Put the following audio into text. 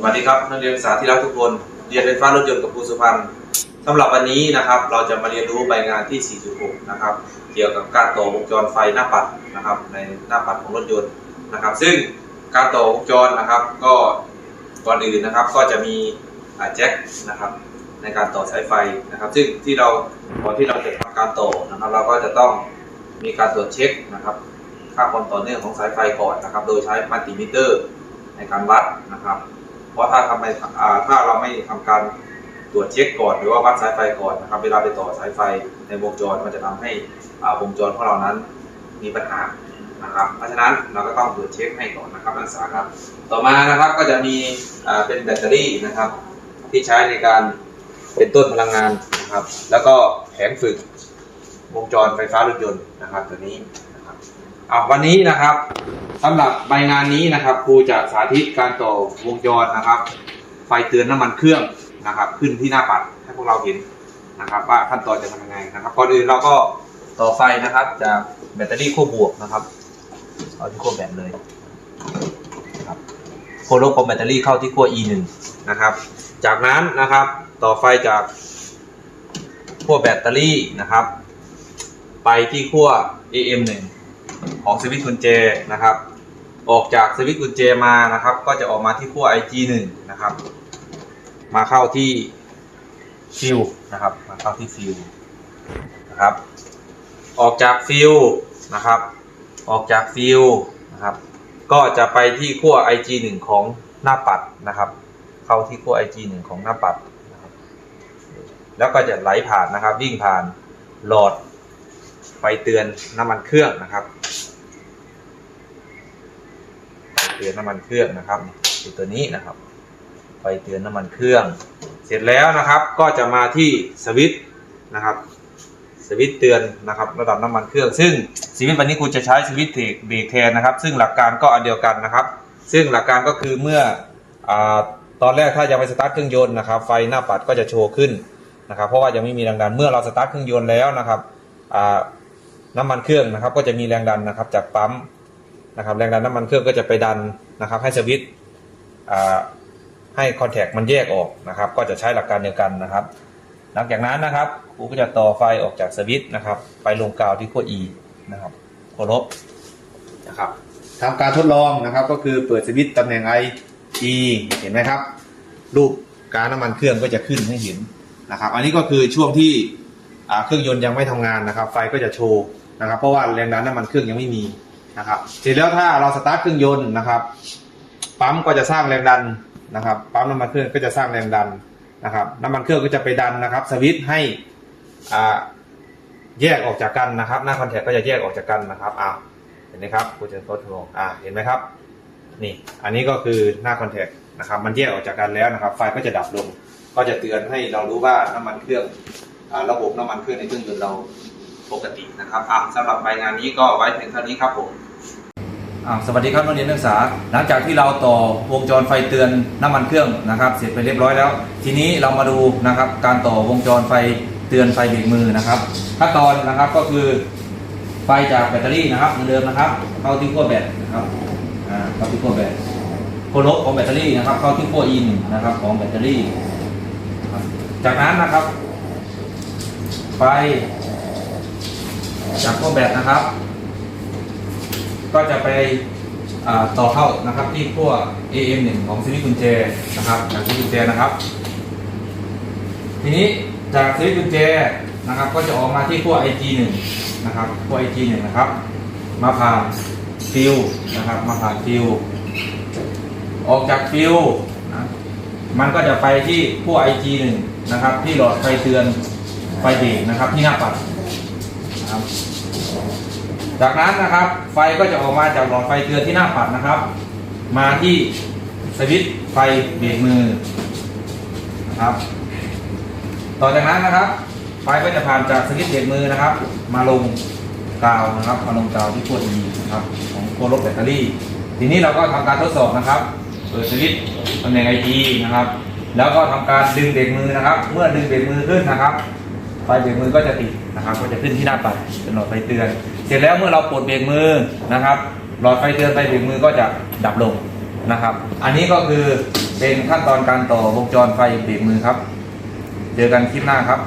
สวัสดีครับนักเรียนศึกษาที่รักทุกคน เรียนไฟฟ้ารถยนต์กับครูสุพรรณสำหรับวันนี้นะครับเราจะมาเรียนรู้ใบงานที่ 4.6 นะครับ เกี่ยวกับการต่อวงจรไฟหน้าปัดนะครับในหน้าปัดของรถยนต์นะครับ ซึ่งการต่อวงจรนะครับ ก็ก่อนอื่นนะครับก็จะมีแจ็คนะครับในการต่อสายไฟนะครับ ซึ่งที่เราก่อนที่เราจะทำการต่อนะครับ เราก็จะต้องมีการตรวจเช็คนะครับ ค่าความต่อเนื่องของสายไฟก่อนนะครับ โดยใช้มัลติมิเตอร์ในการวัดนะครับ ราะถ้าทำไม่ถ้าเราไม่ทำการตรวจเช็คก่อนหรือว่าวัดสายไฟก่อนนะครับเวลาไปต่อสายไฟในวงจรมันจะทำให้อ่าวงจรของเรานั้นมีปัญหานะครับเพราะฉะนั้นเราก็ต้องตรวจเช็คให้ก่อนนะครับนักศึกษาครับ ต่อมานะครับก็จะมีอ่าเป็นแบตเตอรี่นะครับ ที่ใช้ในการเป็นต้นพลังงานนะครับ แล้วก็แผงฝึกวงจรไฟฟ้ารถยนต์นะครับตัวนี้นะครับอ่าวันนี้นะครับ สำหรับใบงานนี้นะครับครูจะสาธิตการต่อวงจรนะครับ ไฟเตือนน้ำมันเครื่องนะครับ ขึ้นที่หน้าปัดให้พวกเราเห็นนะครับ ว่าขั้นตอนจะทำยังไงนะครับก่อนอื่นเราก็ต่อไฟนะครับจากแบตเตอรี่ขั้วบวกนะครับเอาที่ขั้วแบตเลยครับขั้วลบของแบตเตอรี่เข้าที่ขั้ว E 1นะครับ จากนั้นนะครับต่อไฟจากขั้วแบตเตอรี่นะครับ ไปที่ขั้ว AM 1ของสวิตช์กุญแจนะครับ ออกจากสวิตช์กุญแจมานะครับ ก็จะออกมาที่ขั้ว IG 1 นะครับ มาเข้าที่ฟิวนะครับ มาเข้าที่ฟิวนะครับ ออกจากฟิวนะครับ ออกจากฟิวนะครับ ก็จะไปที่ขั้ว IG 1 ของหน้าปัดนะครับ เข้าที่ขั้ว IG 1 ของหน้าปัดนะครับ แล้วก็จะไหลผ่านนะครับ วิ่งผ่านหลอดไฟเตือนน้ำมันเครื่องนะครับ ไฟ เตือนน้ำมันเครื่องนะครับคือตัวนี้นะครับ ไฟเตือนน้ำมันเครื่อง เสร็จแล้วนะครับก็จะมาที่สวิตช์นะครับ สวิตช์เตือนนะครับระดับน้ำมันเครื่อง ซึ่งสวิตช์วันนี้ครูจะใช้สวิตช์เบรกแทนนะครับ ซึ่งหลักการก็อันเดียวกันนะครับ ซึ่งหลักการก็คือเมื่ออตอนแรกถ้ายังไม่สตาร์ทเครื่องยนต์นะครับ ไฟหน้าปัดก็จะโชว์ขึ้นนะครับ เพราะว่ายังไม่มีแรงดันเมื่อเราสตาร์ทเครื่องยนต์แล้วนะครับน้ำมันเครื่องนะครับ ก็จะมีแรงดันนะครับ จากปั๊ม นะครับแรงดันน้ำมันเครื่องก็จะไปดันนะครับให้สวิตช์ให้คอนแทคมันแยกออกนะครับ ก็จะใช้หลักการเดียวกันนะครับ หลังจากนั้นนะครับครูก็จะต่อไฟออกจากสวิตช์นะครับ ไปลงกาวที่ขั้ว E นะครับขั้วลบนะครับทำการทดลองนะครับ ก็คือเปิดสวิตช์ตำแหน่ง I E เห็นไหมครับ รูปการน้ำมันเครื่องก็จะขึ้นให้เห็นนะครับ อันนี้ก็คือช่วงที่เครื่องยนต์ยังไม่ทำงานนะครับ ไฟก็จะโชว์นะครับ เพราะว่าแรงดันน้ำมันเครื่องยังไม่มี นะครับเสร็จแล้วถ้าเราสตาร์ทเครื่องยนต์นะครับ ปั๊มก็จะสร้างแรงดันนะครับ ปั๊มน้ำมันเครื่องก็จะสร้างแรงดันนะครับ น้ำมันเครื่องก็จะไปดันนะครับ สวิตช์ให้อ่าแยกออกจากกันนะครับ หน้าคอนแทคก็จะแยกออกจากกันนะครับอ้าวเห็นไหมครับกูจะทดลองอ่าเห็นไหมครับนี่อันนี้ก็คือหน้าคอนแทคนะครับมันแยกออกจากกันแล้วนะครับ ไฟก็จะดับลง ก็จะเตือนให้เรารู้ว่าน้ำมันเครื่องระบบน้ำมันเครื่องในเครื่องยนต์เราปกตินะครับอะสำหรับใบงานนี้ก็ไว้เพียงเท่านี้ครับผม สวัสดีครับนักเรียนนักศึกษา หลังจากที่เราต่อวงจรไฟเตือนน้ำมันเครื่องนะครับ เสร็จไปเรียบร้อยแล้ว ทีนี้เรามาดูนะครับการต่อวงจรไฟเตือนไฟเบรกมือนะครับขั้นตอนนะครับก็คือไฟจากแบตเตอรี่นะครับเหมือนเดิมนะครับ เข้าที่ขั้วแบตนะครับเข้าที่ขั้วแบตขั้วลของแบตเตอรี่นะครับ เข้าที่ขั้วอินนะครับของแบตเตอรี่ จากนั้นนะครับ ไฟจากขั้วแบตนะครับ ก็จะไปต่อเข้านะครับที่ขั้ว AM1 ของสวิตช์กุญแจนะครับจากสวิตช์กุญแจนะครับ ทีนี้จากสวิตช์กุญแจนะครับ ก็จะออกมาที่ขั้ว IG1 นะครับขั้ว IG1 นะครับ มาผ่านฟิวนะครับมาผ่านฟิวออกจากฟิวนะมันก็จะไปที่ขั้ว IG1 นะครับ ที่หลอดไฟเตือนไฟเบรกนะครับที่หน้าปัดนะครับ จากนั้นนะครับไฟก็จะออกมาจากหลอดไฟเตือนที่หน้าปัดนะครับ มาที่สวิตช์ไฟเบรกมือนะครับ ต่อจากนั้นนะครับ ไฟก็จะผ่านจากสวิตช์เบรกมือนะครับ มาลงกาวนะครับ มาลงกาวที่ขั้ว E นะครับ ของขั้วลบแบตเตอรี่ ทีนี้เราก็ทำการทดสอบนะครับเปิดสวิตช์ตำแหน่ง IG นะครับ แล้วก็ทำการดึงเบรกมือนะครับ เมื่อดึงเบรกมือขึ้นนะครับไฟเบรกมือก็จะติดนะครับ ก็จะขึ้นที่หน้าปัดเป็นหลอดไฟเตือน เสร็จแล้วเมื่อเราปลดเบรกมือนะครับ หลอดไฟเตือนไฟเบรกมือก็จะดับลงนะครับ อันนี้ก็คือเป็นขั้นตอนการต่อวงจรไฟเบรกมือครับ เจอกันคลิปหน้าครับ